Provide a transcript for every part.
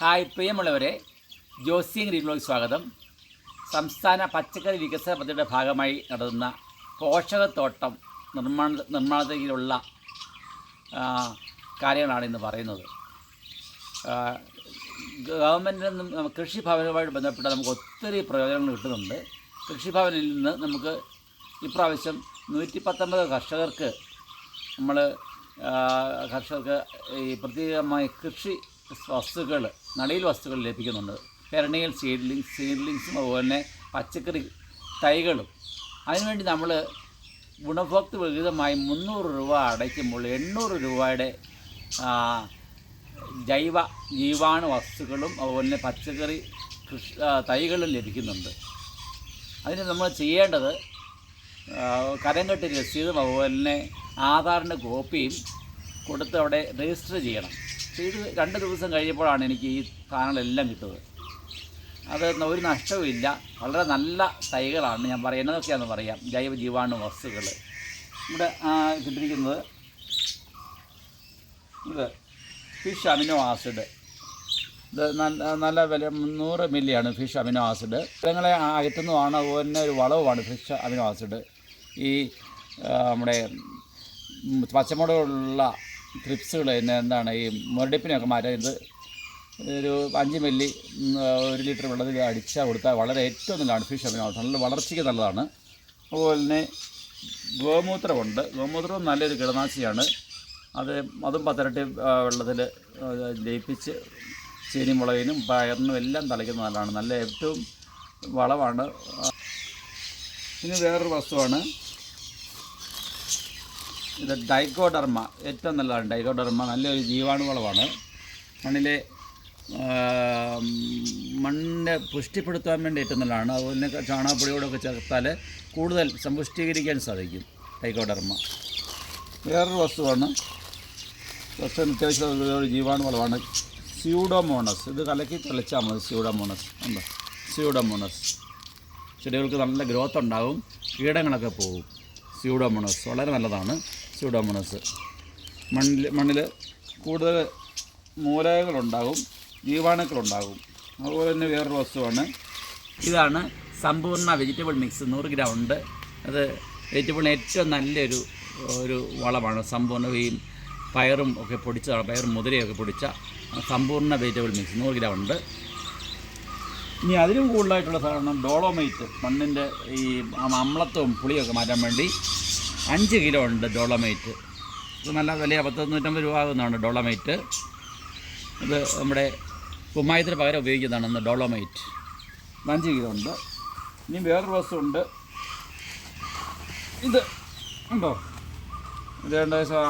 Hi പ്രിയമുള്ളവരെ. ജോസിയൻ ഗ്രീൻലോക്ക് സ്വാഗതം. സംസ്ഥാന പച്ചക്കറി വികസന പദ്ധതിയുടെ ഭാഗമായി നടത്തുന്ന പോഷകത്തോട്ടം നിർമ്മാണ നിർമ്മാണത്തിലുള്ള കാര്യങ്ങളാണ് ഇന്ന് പറയുന്നത്. ഗവൺമെന്റിൽ നിന്നും കൃഷിഭവനുമായിട്ട് ബന്ധപ്പെട്ട് നമുക്ക് ഒത്തിരി പ്രയോജനങ്ങൾ കിട്ടുന്നുണ്ട്. കൃഷിഭവനിൽ നിന്ന് നമുക്ക് ഇപ്രാവശ്യം നൂറ്റി പത്തൊമ്പത് കർഷകർക്ക് നമ്മൾ കർഷകർക്ക് ഈ പ്രത്യേകമായി കൃഷി വസ്തുക്കൾ നടീൽ വസ്തുക്കൾ ലഭിക്കുന്നുണ്ട്. പെരണിയൽ സീഡ്ലിങ്സ് സീഡ്ലിങ്സും അതുപോലെ തന്നെ പച്ചക്കറി തൈകളും. അതിനുവേണ്ടി നമ്മൾ ഗുണഭോക്തൃ വിഹിതമായി മുന്നൂറ് രൂപ അടയ്ക്കുമ്പോൾ എണ്ണൂറ് രൂപയുടെ ജൈവ ജീവാണു വസ്തുക്കളും അതുപോലെ തന്നെ പച്ചക്കറി കൃഷി തൈകളും ലഭിക്കുന്നുണ്ട്. അതിന് നമ്മൾ ചെയ്യേണ്ടത് ആ, കരം കെട്ടി രസീതും അതുപോലെ തന്നെ ആധാറിന്റെ കോപ്പിയും കൊടുത്ത് അവിടെ രജിസ്റ്റർ ചെയ്യണം. ചെയ്ത് രണ്ട് ദിവസം കഴിഞ്ഞപ്പോഴാണ് എനിക്ക് ഈ സാധനങ്ങളെല്ലാം കിട്ടുന്നത്. അത് ഒരു നഷ്ടവുമില്ല വളരെ നല്ല തൈകളാണ് ഞാൻ പറയുന്നത് എന്നതൊക്കെയാണെന്ന് പറയാം. ജൈവ ജീവാണു വസ്തുക്കൾ ഇവിടെ കിട്ടിരിക്കുന്നത് ഇത് ഫിഷ് അമിനോ ആസിഡ്. ഇത് നല്ല നല്ല വില മുന്നൂറ് മില്ലിയാണ് ഫിഷ് അമിനോ ആസിഡ്. മൃഗങ്ങളെ അകറ്റുന്നതാണ്. അതുപോലെ തന്നെ ഒരു വളവുമാണ് ഫിഷ് അമിനോ ആസിഡ്. ഈ നമ്മുടെ പച്ചമുളകുള്ള ട്രിപ്സുകൾ തന്നെ എന്താണ് ഈ മുരടിപ്പിനെയൊക്കെ മാറ്റാൻ ഒരു അഞ്ച് മില്ലി ഒരു ലിറ്റർ വെള്ളത്തിൽ അടിച്ചാൽ കൊടുത്താൽ വളരെ ഏറ്റവും നല്ലതാണ് ഫിഷ് അമിനോ നല്ല വളർച്ചയ്ക്ക് നല്ലതാണ്. അതുപോലെ തന്നെ ഗോമൂത്രമുണ്ട്. ഗോമൂത്രവും നല്ലൊരു കീടനാശിനിയാണ്. അത് അതും പത്തരട്ടി വെള്ളത്തിൽ ലയിപ്പിച്ച് ചീനിമുളകിനും പയറിനും എല്ലാം തളിക്കുന്ന നല്ലതാണ്. നല്ല ഏറ്റവും വളമാണ്. ഇനി വേറൊരു വസ്തുവാണ് ഇത് ഡൈക്കോഡർമ ഏറ്റവും നല്ലതാണ് ഡൈക്കോഡർമ നല്ലൊരു ജീവാണു വളമാണ് മണ്ണിലെ മണ്ണിനെ പുഷ്ടിപ്പെടുത്താൻ വേണ്ടി ഏറ്റവും നല്ലതാണ്. അതുപോലെ ചാണകപ്പൊടിയോടൊക്കെ ചേർത്താൽ കൂടുതൽ സമ്പുഷ്ടീകരിക്കാൻ സാധിക്കും ഡൈക്കോഡർമ വേറൊരു വസ്തുവാണ്. വസ്തു അത്യാവശ്യം ഒരു ജീവാണു വളമാണ് സ്യൂഡോമോണസ്. ഇത് കലക്കി തെളിച്ചാൽ മതി സ്യൂഡോമോണസ്. എന്താ സ്യൂഡോമോണസ്. ചെടികൾക്ക് നല്ല ഗ്രോത്ത് ഉണ്ടാകും. കീടങ്ങളൊക്കെ പോകും സ്യൂഡോമോണസ് വളരെ നല്ലതാണ് സ്യൂഡോമോണസ് മണ്ണിൽ മണ്ണിൽ കൂടുതൽ മൂലകങ്ങളുണ്ടാകും ജീവാണുക്കളുണ്ടാകും. അതുപോലെ തന്നെ വേറൊരു വസ്തുവാണ്. ഇതാണ് സമ്പൂർണ വെജിറ്റബിൾ മിക്സ് നൂറ് ഗ്രാം ഉണ്ട്. അത് വെജിറ്റബിളിന് ഏറ്റവും നല്ലൊരു ഒരു വളമാണ്. സമ്പൂർണ ഈ പയറും ഒക്കെ പൊടിച്ചതാണ് പയറും മുതിരയൊക്കെ പൊടിച്ച സമ്പൂർണ വെജിറ്റബിൾ മിക്സ് നൂറ് ഗ്രാം ഉണ്ട്. ഇനി അതിലും കൂടുതലായിട്ടുള്ള സാധനം ഡോളോമൈറ്റ് മണ്ണിന്റെ ഈ അമ്ലത്വവും പുളിയൊക്കെ മാറ്റാൻ വേണ്ടി അഞ്ച് കിലോ ഉണ്ട് ഡോളോമൈറ്റ്. ഇത് നല്ല വില പത്ത് നൂറ്റമ്പത് രൂപ ആകുന്നതാണ് ഡോളോമൈറ്റ്. ഇത് നമ്മുടെ കുമ്മായത്തിന് പകരം ഉപയോഗിക്കുന്നതാണ് ഇന്ന് ഡോളോമൈറ്റ്. അഞ്ച് കിലോ ഉണ്ട്. ഇനി വേറൊരു വസ്തുണ്ട് ഇത് ഉണ്ടോ? ഇത്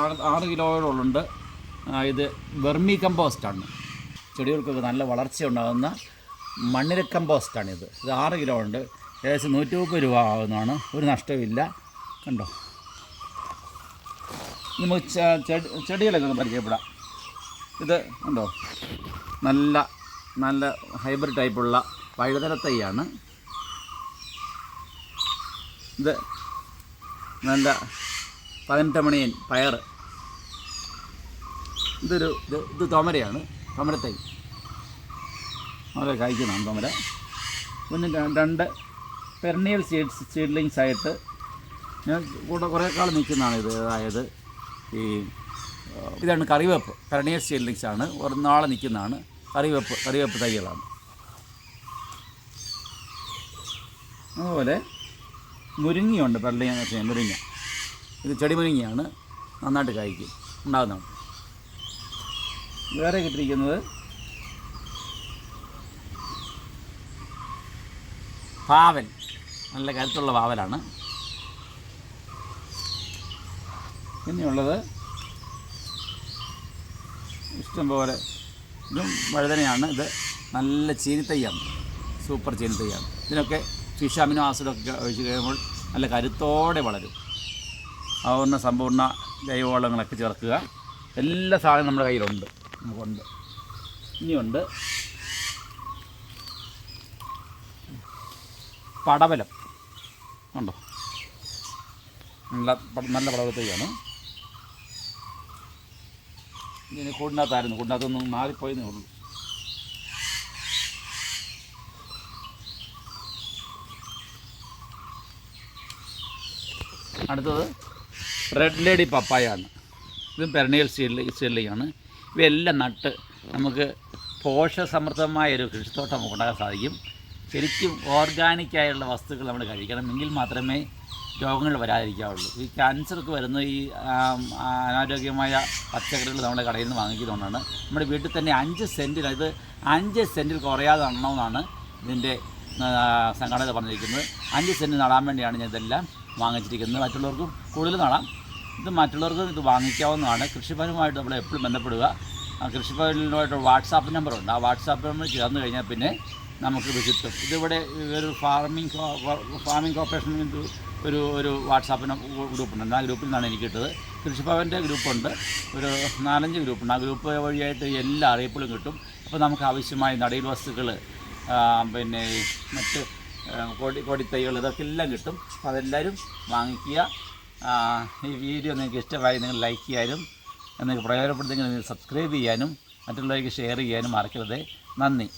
ആറ് ആറ് കിലോയോളമുണ്ട് ഇത് വെർമി കമ്പോസ്റ്റാണ് ചെടികൾക്കൊക്കെ നല്ല വളർച്ച ഉണ്ടാകുന്ന മണ്ണിര കമ്പോസ്റ്റാണിത് ഇത് ആറ് കിലോ ഉണ്ട്. ഏകദേശം നൂറ്റി മുപ്പത് രൂപ ആകുന്നതാണ് ഒരു നഷ്ടമില്ല കണ്ടോ? നമുക്ക് ചെടികളൊക്കെ ഒന്ന് പരിചയപ്പെടാം. ഇത് കണ്ടോ? നല്ല നല്ല ഹൈബ്രിഡ് ടൈപ്പുള്ള വഴുതന തൈയാണ് ഇത് നല്ല പതിനെട്ട് മണിയൻ പയർ. ഇതൊരു ഇത് ഇത് തോമരയാണ്. തോമരത്തൈ. വളരെ കായ്ക്കുന്നതാണ് തോമര പിന്നെ രണ്ട് പെർണിയൽ സീഡ്സ് സീഡ്ലിങ്സ് ആയിട്ട് ഞാൻ കൂടെ കുറേ കാലം നിൽക്കുന്നതാണ് ഇത്. അതായത് ഈ ഇതാണ് കറിവേപ്പ്. പെർണിയൽ സീഡ്ലിങ്സ് ആണ്. ഒരു നാളെ നിൽക്കുന്നതാണ്. കറിവേപ്പ് കറിവേപ്പ് തൈകളാണ്. അതുപോലെ മുരിങ്ങയുണ്ട്. പെർണിയ മുരിങ്ങ. ഇത് ചെടി മുരിങ്ങയാണ് നന്നായിട്ട് കായ്ക്കും. ഉണ്ടാകുന്നതാണ്. വേറെ കിട്ടിയിരിക്കുന്നത് പാവൽ. നല്ല കരുത്തുള്ള പാവലാണ്. പിന്നെയുള്ളത് ഇഷ്ടംപോലെ ഇതും വഴുതനയാണ്. ഇത് നല്ല ചീനിത്തയ്യാണ് സൂപ്പർ ചീനിത്തയ്യാണ് ഇതിനൊക്കെ ഫിഷ് അമിനോ ആസിഡൊക്കെ ഒഴിച്ച് കഴിയുമ്പോൾ നല്ല കരുത്തോടെ വളരും. അതുകൊണ്ട് സമ്പൂർണ ജൈവവളങ്ങളൊക്കെ ചേർക്കുക. എല്ലാ സാധനവും നമ്മുടെ കയ്യിലുണ്ട്. നമുക്കുണ്ട് ഇനിയുണ്ട്. പടവലം. ഉണ്ടോ നല്ല നല്ല പടവലത്തേക്കാണ്. ഇതിന് കൂടിനകത്തായിരുന്നു. കൂടിനകത്തൊന്നും മാറിപ്പോയെന്നേ ഉള്ളൂ. അടുത്തത് റെഡ് ലേഡി പപ്പായാണ് ഇതും പെരണിയൽ സീഡ്ലി സീഡ്ലിയാണ് ഇവയെല്ലാം നട്ട് നമുക്ക് പോഷസമൃദ്ധമായൊരു കൃഷിത്തോട്ടം നമുക്ക് ഉണ്ടാക്കാൻ സാധിക്കും. ശരിക്കും ഓർഗാനിക്കായുള്ള വസ്തുക്കൾ നമ്മൾ കഴിക്കണം. എങ്കിൽ മാത്രമേ രോഗങ്ങൾ വരാതിരിക്കാവുള്ളൂ. ഈ ക്യാൻസറൊക്കെ വരുന്ന ഈ അനാരോഗ്യമായ പച്ചക്കറികൾ നമ്മുടെ കടയിൽ നിന്ന് വാങ്ങിക്കുന്നതുകൊണ്ടാണ്. നമ്മുടെ വീട്ടിൽ തന്നെ അഞ്ച് സെന്റിൽ ഇത് അഞ്ച് സെന്റിൽ കുറയാതെ നടണമെന്നാണ് ഇതിന്റെ സംഘടന പറഞ്ഞിരിക്കുന്നത്. അഞ്ച് സെന്റ് നടാൻ വേണ്ടിയാണ് ഞാൻ ഇതെല്ലാം വാങ്ങിച്ചിരിക്കുന്നത്. മറ്റുള്ളവർക്കും കൂടുതൽ നടാം. ഇത് മറ്റുള്ളവർക്കും ഇത് വാങ്ങിക്കാവുന്നതാണ്. കൃഷിഭവനുമായിട്ട് നമ്മൾ എപ്പോഴും ബന്ധപ്പെടുക. കൃഷിഭവനുമായിട്ട് വാട്സാപ്പ് നമ്പറുണ്ട്. ആ വാട്സാപ്പ് നമ്പർ ചേർന്ന് കഴിഞ്ഞാൽ പിന്നെ നമുക്ക് കിട്ടും. ഇതിവിടെ ഒരു ഫാർമിംഗ് ഫാമിംഗ് കോർപ്പറേഷൻ ഒരു ഒരു വാട്സാപ്പിന് ഗ്രൂപ്പുണ്ട്. ആ ഗ്രൂപ്പിൽ നിന്നാണ് എനിക്ക് കിട്ടത് കൃഷിഭവന്റെ ഗ്രൂപ്പുണ്ട്. ഒരു നാലഞ്ച് ഗ്രൂപ്പുണ്ട്. ആ ഗ്രൂപ്പ് വഴിയായിട്ട് എല്ലാ അറിയിപ്പുകളും കിട്ടും. അപ്പോൾ നമുക്ക് ആവശ്യമായ നടീൽ വസ്തുക്കൾ പിന്നെ മറ്റ് കോടി കൊടി കൊടിത്തൈകൾ ഇതൊക്കെ എല്ലാം കിട്ടും. അപ്പോൾ അതെല്ലാവരും വാങ്ങിക്കുക. ഈ വീഡിയോ നിങ്ങൾക്ക് ഇഷ്ടമായി നിങ്ങൾ ലൈക്ക് ചെയ്യാനും നിങ്ങൾക്ക് നിങ്ങൾ സബ്സ്ക്രൈബ് ചെയ്യാനും മറ്റുള്ളവർക്ക് ഷെയർ ചെയ്യാനും മറക്കരുത്. നന്ദി.